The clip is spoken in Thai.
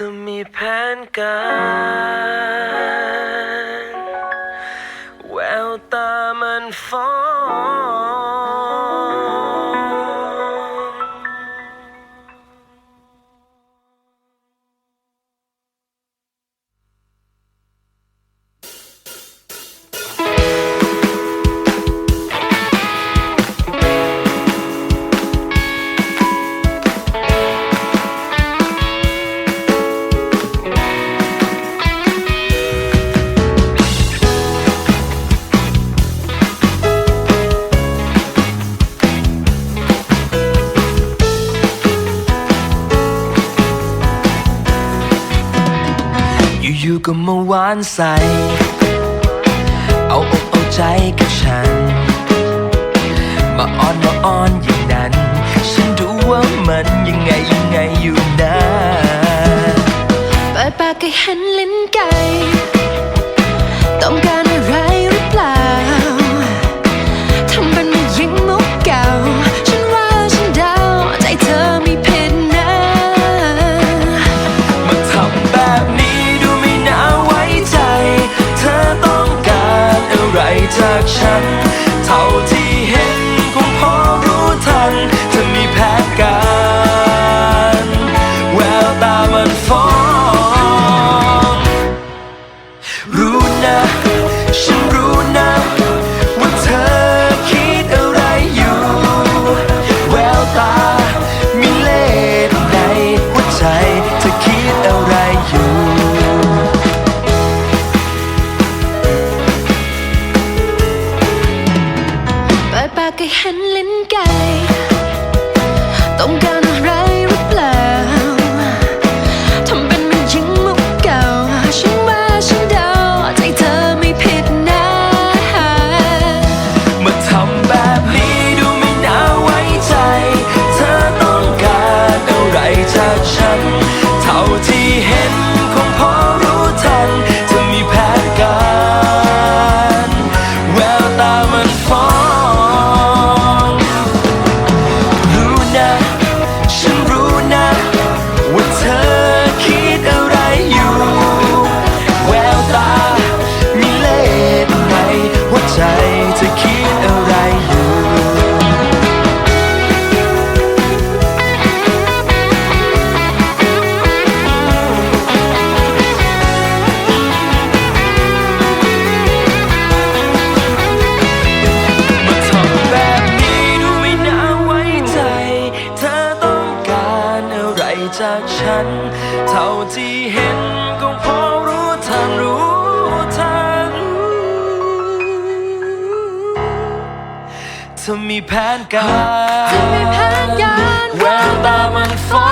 จะมีแผนการแววตามันฟ้อง อยู่ก็มาหวานใส เอาอกเอาใจกับฉัน มาอ้อนมาอ้อนอย่างนั้น ฉันรู้ว่ามันยังไงยังไงอยู่นะเปิดปากก็เห็นลิ้นไก่ ห็นลิ้นไก่ต้องการ จากฉัน เท่าที่เห็นก็พอรู้ทันรู้ทันถ้ามีแผนการถ้ามีแผนการแววามันฟ้า